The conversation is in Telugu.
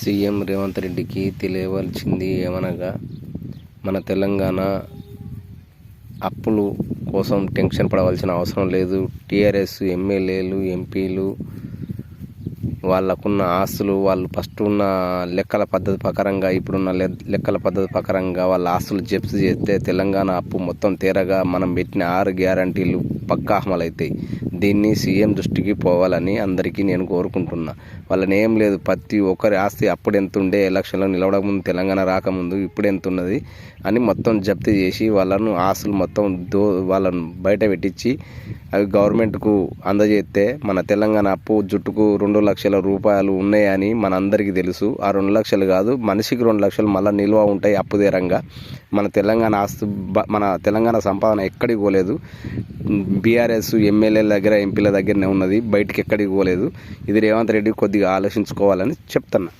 సీఎం రేవంత్ రెడ్డికి తెలియవలసింది ఏమనగా మన తెలంగాణ అప్పులు కోసం టెన్షన్ పడవలసిన అవసరం లేదు. టీఆర్ఎస్ ఎమ్మెల్యేలు ఎంపీలు వాళ్ళకున్న ఆస్తులు వాళ్ళు ఫస్ట్ ఉన్న లెక్కల పద్ధతి ప్రకారంగా ఇప్పుడున్న లె లెక్కల పద్ధతి ప్రకారంగా వాళ్ళ ఆస్తులు జప్తు చేస్తే తెలంగాణ అప్పు మొత్తం తీరగా మనం పెట్టిన ఆరు గ్యారంటీలు పక్కా అమలవుతాయి దీన్ని సీఎం దృష్టికి పోవాలని అందరికీ నేను కోరుకుంటున్నా. వాళ్ళని ఏం లేదు ప్రతి ఒక్కరి ఆస్తి అప్పుడు ఎంత ఉండే ఎలక్షన్లో నిలవడం ముందు తెలంగాణ రాకముందు ఇప్పుడు ఎంత ఉన్నది అని మొత్తం జప్తు చేసి వాళ్ళను ఆస్తులు మొత్తం దో వాళ్ళను బయట పెట్టించి అవి గవర్నమెంట్కు అందజేస్తే మన తెలంగాణ అప్పు జుట్టుకు రెండు లక్షల రూపాయలు ఉన్నాయని మన అందరికీ తెలుసు. ఆ రెండు లక్షలు కాదు మనిషికి రెండు లక్షలు మళ్ళీ నిల్వ ఉంటాయి అప్పు తీరంగా మన తెలంగాణ ఆస్తు మన తెలంగాణ సంపాదన ఎక్కడికి పోలేదు. బీఆర్ఎస్ ఎమ్మెల్యేల దగ్గర ఎంపీల దగ్గరనే ఉన్నది బయటికి ఎక్కడికి పోలేదు. ఇది రేవంత్ రెడ్డి కొద్దిగా ఆలోచించుకోవాలని చెప్తున్నా.